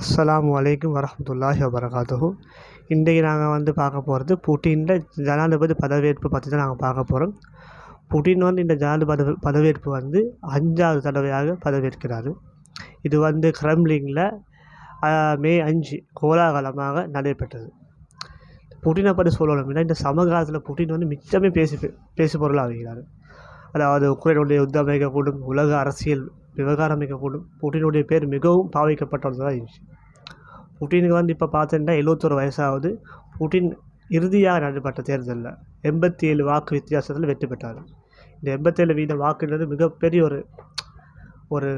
அஸ்லாம் வலைக்கும் வரமத்துல்லாஹி வபரகாத்துஹு. இன்றைக்கி நாங்கள் வந்து பார்க்க போகிறது புட்டினில் ஜனாதிபதி பதவியேற்பு பற்றி தான் நாங்கள் பார்க்க போகிறோம் புட்டின் வந்து இந்த ஜனாதிபதி பதவியேற்பு வந்து அஞ்சாவது தடவையாக பதவியேற்கிறார். இது வந்து கிரம்லிங்கில் மே அஞ்சு கோலாகலமாக நடைபெற்றது. புட்டினை பற்றி சொல்லணும் அப்படின்னா இந்த சமகாலத்தில் புட்டின் வந்து மிச்சமே பேசி பேசு பொருளாகிறார் அதாவது உக்ரைனுடைய யுத்தம் உலக அரசியல் விவகாரம் மிகக்கூடும் புட்டினுடைய பேர் மிகவும் பாவிக்கப்பட்டதாக இருந்துச்சு. புட்டினுக்கு வந்து இப்போ பார்த்தீங்கன்னா எழுபத்தொரு வயசாகுது புட்டின் இறுதியாக நடைபெற்ற தேர்தலில் எண்பத்தி ஏழு வாக்கு வித்தியாசத்தில் வெற்றி பெற்றார். இந்த எண்பத்தேழு வீத வாக்குன்றது மிகப்பெரிய ஒரு ஒரு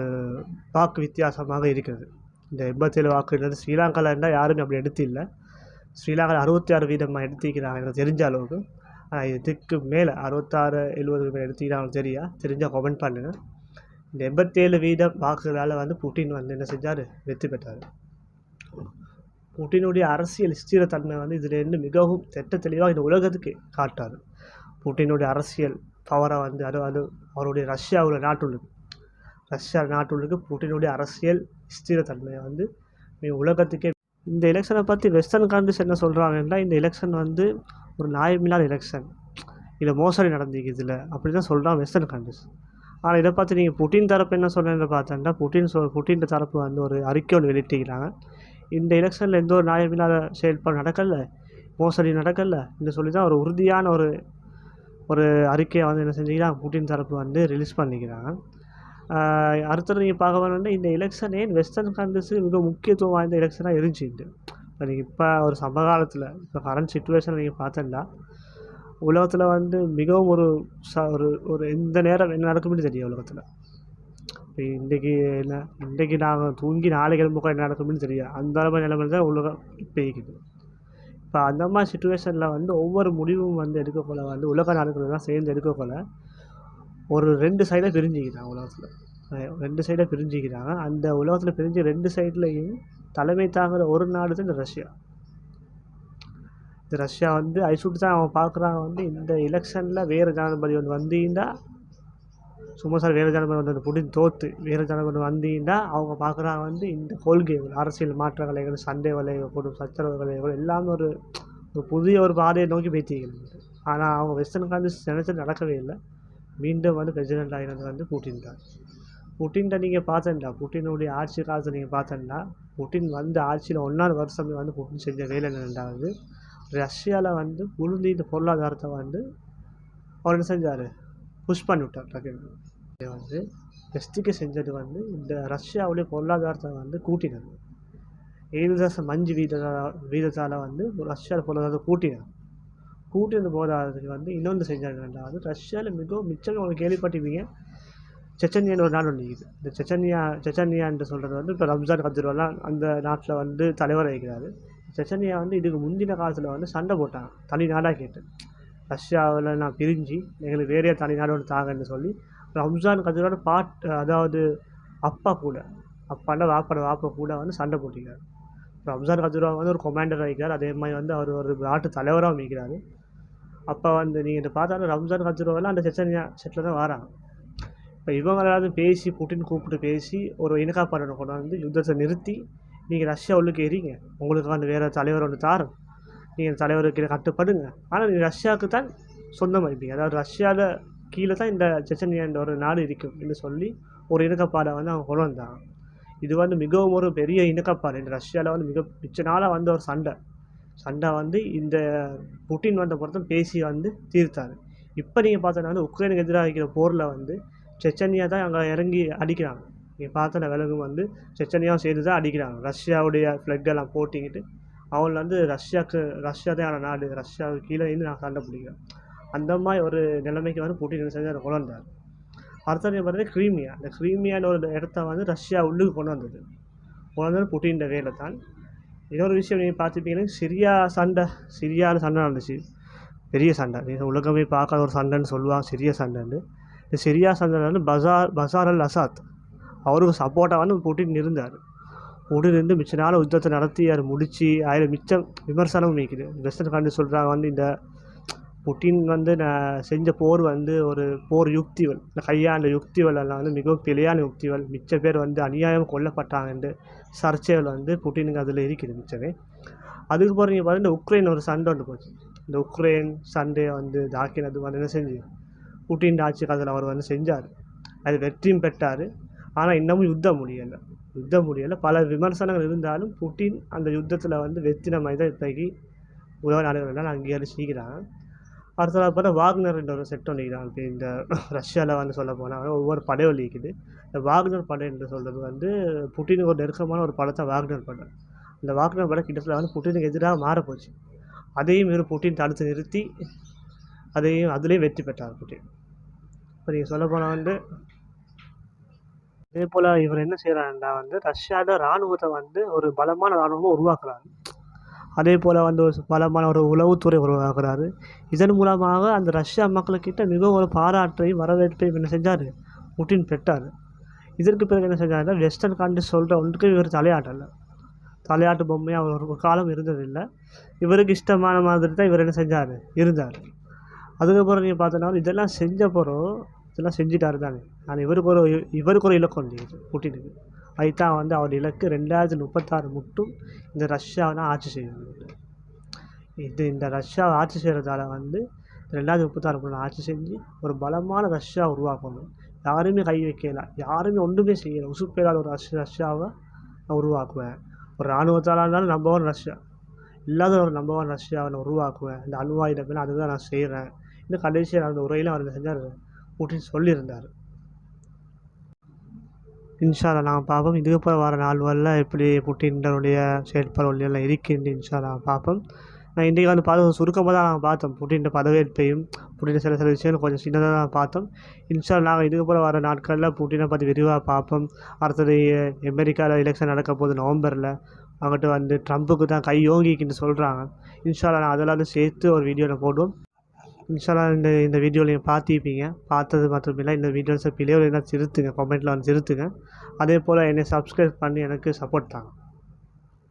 வாக்கு வித்தியாசமாக இருக்கிறது. இந்த எண்பத்தேழு வாக்குன்றது ஸ்ரீலங்காவில் இருந்தால் யாருமே அப்படி எடுத்து இல்லை ஸ்ரீலங்காவில் அறுபத்தி ஆறு வீதமாக எடுத்திக்கிறாங்க எனக்கு தெரிஞ்ச அளவுக்கு. ஆனால் இதுக்கு மேலே அறுபத்தாறு எழுபதுக்கு மேலே எடுத்துக்கிறாங்க தெரியா? தெரிஞ்சால் கமெண்ட் பண்ணுங்கள் இந்த எண்பத்தேழு வீதம் வாக்குகளால் வந்து புட்டின் வந்து என்ன செஞ்சார்? வெற்றி பெற்றார். புட்டினுடைய அரசியல் ஸ்திரத்தன்மை வந்து இதிலிருந்து மிகவும் திட்ட தெளிவாக இந்த உலகத்துக்கு காட்டார். புட்டினுடைய அரசியல் பவரை வந்து அது அது அவருடைய ரஷ்யாவில் நாட்டுள்ளது ரஷ்யா நாட்டுள்ளது புட்டினுடைய அரசியல் ஸ்திரத்தன்மையை வந்து மிக உலகத்துக்கே இந்த எலெக்ஷனை பற்றி வெஸ்டர்ன் கண்ட்ரிஸ் என்ன சொல்கிறாங்கன்னா இந்த எலெக்ஷன் வந்து ஒரு நியாயமில்லாத எலெக்ஷன் இதில் மோசடி நடந்திருக்கு இதில் அப்படி தான் சொல்கிறான் வெஸ்டர்ன் கண்ட்ரிஸ் ஆனால் இதை பார்த்து நீங்கள் புட்டின் தரப்பு என்ன சொன்னேன்னு பார்த்தோன்னா புட்டின் சொல் புட்டின் தரப்பு வந்து ஒரு அறிக்கை ஒன்று வெளியிட்டிருக்கிறாங்க. இந்த எலெக்ஷனில் எந்த ஒரு நியாயமில்லாத செயல்பாடு நடக்கல மோசடி நடக்கல என்று சொல்லி தான் ஒரு உறுதியான ஒரு ஒரு அறிக்கையை வந்து என்ன செஞ்சுக்கிறாங்க புட்டின் தரப்பு வந்து ரிலீஸ் பண்ணிக்கிறாங்க. அடுத்தது நீங்கள் பார்க்க வேணும்னா இந்த எலெக்ஷன் ஏன் வெஸ்டர்ன் கண்ட்ரிஸுக்கு மிக முக்கியத்துவம் வாய்ந்த எலெக்ஷனாக இருந்துச்சு. இப்போ நீங்கள் இப்போ ஒரு சமகாலத்தில் இப்போ கரண்ட் சுச்சுவேஷன் நீங்கள் பார்த்தோன்னா உலகத்தில் வந்து மிகவும் ஒரு ச ஒரு ஒரு எந்த நேரம் என்ன நடக்கும்னு தெரியும் உலகத்தில். இப்போ இன்றைக்கி என்ன இன்றைக்கி நாங்கள் தூங்கி நாளைக்கு கிளம்புக்கோ என்ன நடக்கும்னு தெரியும் அந்த மாதிரி நிலைமை தான் உலகம் இப்போ இருக்குது இப்போ அந்த மாதிரி சுச்சுவேஷனில் வந்து ஒவ்வொரு முடிவும் வந்து எடுக்கக்கொள்ள வந்து உலக நாடுகளெல்லாம் சேர்ந்து எடுக்கக்கொள்ள ஒரு ரெண்டு சைடாக பிரிஞ்சுக்கிறாங்க உலகத்தில். ரெண்டு சைடாக பிரிஞ்சுக்கிறாங்க அந்த உலகத்தில் பிரிஞ்சு ரெண்டு சைட்லேயும் தலைமை தாங்குகிற ஒரு நாடு தான் இந்த ரஷ்யா. ரஷ்யா வந்து ஐசுட்டு தான் அவன் பார்க்குறான் வந்து இந்த எலெக்ஷனில் வேறு ஜனாதிபதி ஒன்று வந்தீங்கன்னா சும்மா சார் வேறு ஜனாதிபதி வந்து புடிஞ்சு தோற்று வேறு ஜனாதிபதி வந்தீங்கன்னா அவங்க பார்க்குறாங்க வந்து இந்த கொள்கைகள் அரசியல் மாற்ற கலைகள் சண்டை வலைகள் கூடும் சச்சரவு கலைகள் எல்லாமே ஒரு ஒரு புதிய ஒரு பாதையை நோக்கி பேத்திக்கிறது ஆனால் அவங்க வெஸ்டர்ன் கண்ட்ரிஸ் நினச்சது நடக்கவே இல்லை. மீண்டும் வந்து பிரசிடென்ட் ஆகினது வந்து புட்டின் தான். புட்டின்கிட்ட நீங்கள் பார்த்தேன்டா புட்டினுடைய ஆட்சி காலத்தை நீங்கள் பார்த்தேன்னா புட்டின் வந்து ஆட்சியில் ஒன்றாவது வருஷமே வந்து புட்டின் செஞ்ச வேலை என்னென்றாவது ரஷ்யாவில் வந்து உளுந்து இந்த பொருளாதாரத்தை வந்து அவர் என்ன செஞ்சார்? புஷ் பண்ணி விட்டார் டக்குன்னு வந்து வெஸ்ட்டுக்கு செஞ்சது வந்து இந்த ரஷ்யாவுடைய பொருளாதாரத்தை வந்து கூட்டினது ஏழு தசம் அஞ்சு வீத வீதத்தால் வந்து ரஷ்யாவில் பொருளாதாரத்தை கூட்டினார். கூட்டினது போதாததுக்கு வந்து இன்னொன்று செஞ்சாங்க ரெண்டாவது ரஷ்யாவில் மிகவும் மிச்சம் உங்களுக்கு கேள்விப்பட்டிருப்பீங்க. செச்சன்யான்னு ஒரு நாடு ஒன்று இருக்குது. இந்த செச்சன்யா செச்சன்யான்ட்டு சொல்கிறது வந்து இப்போ ரம்ஜான் கத்திரவெல்லாம் அந்த நாட்டில் வந்து தலைவர் வைக்கிறாரு செச்சனியா வந்து இதுக்கு முந்தின காலத்தில் வந்து சண்டை போட்டாங்க. தனி நாடாக கேட்டு. ரஷ்யாவில் நான் பிரிஞ்சு எங்களுக்கு வேறே தனி நாடு ஒன்று தாங்கன்னு சொல்லி ரம்ஜான் கதிரோட பாட் அதாவது அப்பா கூட அப்பாண்ட வாப்பாட வாப்பா கூட வந்து சண்டை போட்டிருக்காரு. ரம்ஜான் கதிரோ வந்து ஒரு கொமாண்டர் வைக்கிறார் அதே மாதிரி வந்து அவர் ஒரு நாட்டு தலைவராக வைக்கிறாரு அப்போ வந்து நீங்கள் இதை பார்த்தாலும் ரம்ஜான் கதிரோவெல்லாம் அந்த செச்சனியா செட்டில் தான் வராங்க. இப்போ இவங்களாவது பேசி புட்டின் கூப்பிட்டு பேசி ஒரு இனக்காப்பாடனை கொண்டு வந்து யுத்தத்தை நிறுத்தி நீங்கள் ரஷ்யா உள்ளுக்கு எறீங்க. உங்களுக்கு வந்து வேறு தலைவர் ஒன்று தாரும் நீங்கள் தலைவருக்கு கட்டுப்படுங்க. ஆனால் நீங்கள் ரஷ்யாவுக்கு தான் சொந்தமாக இருப்பீங்க. அதாவது ரஷ்யாவில் கீழே தான் இந்த செச்சன்யான்ற ஒரு நாடு இருக்கும் என்று சொல்லி ஒரு இணக்கப்பாடை வந்து அவங்க கொண்டு வந்தாங்க. இது வந்து மிகவும் ஒரு பெரிய இணக்கப்பாடு. இந்த ரஷ்யாவில் வந்து மிக மிச்ச நாளாக வந்து ஒரு சண்டை. சண்டை வந்து இந்த புட்டின் வந்த பொறுத்தும் பேசி வந்து தீர்த்தார். இப்போ நீங்கள் பார்த்தோன்னா வந்து உக்ரைனுக்கு எதிராக இருக்கிற போரில் வந்து செச்சனியா தான் அங்கே இறங்கி அடிக்கிறாங்க. நீங்கள் விலகும் வந்து செச்சனியாவும் சேர்ந்து தான் அடிக்கிறாங்க. ரஷ்யாவுடைய ஃப்ளக்கெல்லாம் போட்டிக்கிட்டு அவங்கள வந்து ரஷ்யாவுக்கு ரஷ்யா தான் நாடு ரஷ்யாவுக்கு கீழே இருந்து நான் சண்டை பிடிக்கிறேன். அந்த மாதிரி ஒரு நிலைமைக்கு வந்து புட்டின் என்ன செஞ்சு கொண்டு அடுத்தது பார்த்தீங்கன்னா க்ரீமியா. இந்த க்ரீமியான ஒரு இடத்த வந்து ரஷ்யா உள்ளுக்கு கொண்டு வந்தது. கொண்டு வந்தது புட்டின் வேலை தான் இன்னொரு விஷயம் நீங்கள் பார்த்துப்பீங்கன்னா சிரியா சண்டை சிரியாவில் சண்டை நடந்துச்சு. பெரிய சண்டை. நீங்கள் உலகமே பார்க்காத ஒரு சண்டைன்னு சொல்லுவாங்க. சிறிய சண்டைன்னு. இந்த சிரியா சண்டை வந்து பசார் பசார் அல் அசாத் அவருக்கு சப்போர்ட்டாக வந்து புட்டின் இருந்தார். புட்டின் இருந்து மிச்ச நாள் யுத்தத்தை நடத்தி அதை முடித்து அதில் மிச்சம் விமர்சனமும் வைக்குது வெஸ்டர்ன் கண்ட்ரி சொல்கிறாங்க வந்து இந்த புட்டின் வந்து நான் செஞ்ச போர் வந்து ஒரு போர் யுக்திகள் இந்த கையாண்ட யுக்திகள் எல்லாம் வந்து மிகவும் பிழையான யுக்திகள் மிச்ச பேர் வந்து அநியாயம் கொல்லப்பட்டாங்கன்ட்டு சர்ச்சைகள் வந்து புட்டினுக்கு அதில் இருக்குது மிச்சமே. அதுக்கு பிறகு நீங்கள் பார்த்தீங்கன்னா இந்த உக்ரைன் ஒரு சண்டை ஒன்று போச்சு. இந்த உக்ரைன் சண்டையை வந்து தாக்கினது வந்து என்ன செஞ்சு? புட்டின் ஆட்சி காலத்தில் அவர் வந்து செஞ்சார். அது வெற்றியும் பெற்றார். ஆனால் இன்னமும் யுத்தம் முடியலை. யுத்தம் முடியலை. பல விமர்சனங்கள் இருந்தாலும் புட்டின் அந்த யுத்தத்தில் வந்து வெற்றின மாதிரி தான் இப்போக்கி உலக நாடுகளெல்லாம் அங்கீகரிச்சிக்கிறாங்க அடுத்ததாக பார்த்தா வாக்னர் என்ற ஒரு செட் ஒன்று இப்போ இந்த ரஷ்யாவில் வந்து சொல்ல போனால் ஒவ்வொரு படையும் இருக்குது இந்த வாக்னர் படை என்று சொல்கிறது வந்து புட்டினுக்கு ஒரு நெருக்கமான ஒரு படத்தை வாக்னர் படம் இந்த வாக்னர் படம் கிட்டத்தட்ட வந்து புட்டினுக்கு எதிராக மாறப்போச்சு. அதையும் இவர் புட்டின் தடுத்து நிறுத்தி அதையும் அதுலேயும் வெற்றி பெற்றார் புட்டின். இப்போ நீங்கள் சொல்ல போனால் வந்து அதே போல் இவர் என்ன செய்கிறாருன்னா வந்து ரஷ்யாவோட இராணுவத்தை வந்து ஒரு பலமான இராணுவமாக உருவாக்குறாரு. அதே போல் வந்து ஒரு பலமான ஒரு உளவுத்துறை உருவாக்குறாரு. இதன் மூலமாக அந்த ரஷ்யா மக்களுக்கிட்ட மிகவும் ஒரு பாராட்டையும் வரவேற்பையும் என்ன செஞ்சார்? புட்டின் பெற்றார். இதற்கு பிறகு என்ன செஞ்சாருன்னா வெஸ்டர்ன் கண்ட்ரி சொல்கிற ஒன்றுக்கு இவர் தலையாட்டலை. தலையாட்டு பொம்மையாக அவர் ஒரு காலம் இருந்ததில்லை. இவருக்கு இஷ்டமான மாதிரி தான் இவர் என்ன செஞ்சார்? இருந்தார். அதுக்கப்புறம் நீங்கள் பார்த்தோன்னா இதெல்லாம் செஞ்ச பிறகு இதெல்லாம் செஞ்சிட்டாரு தானே. ஆனால் இவருக்கு ஒரு இவருக்கு ஒரு இலக்கம் உண்டு புட்டினுக்கு. அதுதான் வந்து அவர் இலக்கு ரெண்டாயிரத்தி முப்பத்தாறு மட்டும் இந்த ரஷ்யாவை தான் ஆட்சி செய்யணும். இது இந்த ரஷ்யாவை ஆட்சி செய்கிறதால வந்து ரெண்டாயிரத்தி முப்பத்தாறு மட்டும் ஆட்சி செஞ்சு ஒரு பலமான ரஷ்யா உருவாக்கணும். யாருமே கை வைக்கல. யாருமே ஒன்றுமே செய்யலை. உசுப்பேராத ஒரு ரஷ்யா ரஷ்யாவை நான் உருவாக்குவேன். ஒரு இராணுவத்தாலாக இருந்தாலும் நம்பர் ஒன் ரஷ்யா. இல்லாத ஒரு நம்பர் ஒன் ரஷ்யாவை நான் உருவாக்குவேன். இந்த அணு அதுதான் நான் செய்கிறேன் இன்னும் கடைசியாக அந்த உரையில் அவர் செஞ்சார்? புட்டின் சொல்லியிருந்தார். இன்ஷாலா நான் பார்ப்போம். இதுக்கப்புறம் வர நாள்களில் எப்படி புட்டினுடைய செயற்பாடு எல்லாம் இருக்கின்ற இன்ஷாலா பார்ப்போம். நான் இன்றைக்கி வந்து பார்த்து சுருக்கமாக தான் நாங்கள் பார்த்தோம். புட்டின் பதவியேற்பையும் புட்டின் சில சில விஷயங்கள் கொஞ்சம் சின்னதாக தான் பார்த்தோம். இன்ஷால்லா நாங்கள் இதுக்கப்புறம் வர நாட்களில் புட்டினை பற்றி விரிவாக பார்ப்போம். அடுத்தது அமெரிக்காவில் எலெக்ஷன் நடக்க போகுது நவம்பரில். அங்கிட்டு வந்து ட்ரம்ப்புக்கு தான் கை ஓங்கிக்கின்னு சொல்கிறாங்க இன்ஷால்லா நான் அதெல்லாம் சேர்த்து ஒரு வீடியோவில் போடுவோம். இன்ஷால்லா இந்த இந்த வீடியோவில் நீங்கள் பார்த்துப்பீங்க பார்த்தது மட்டுமில்லை இந்த வீடியோஸை பிள்ளைகள் என்ன திருத்துங்க கமெண்ட்டில் வந்து திருத்துங்க அதே போல் என்னை சப்ஸ்கிரைப் பண்ணி எனக்கு சப்போர்ட் தாங்க.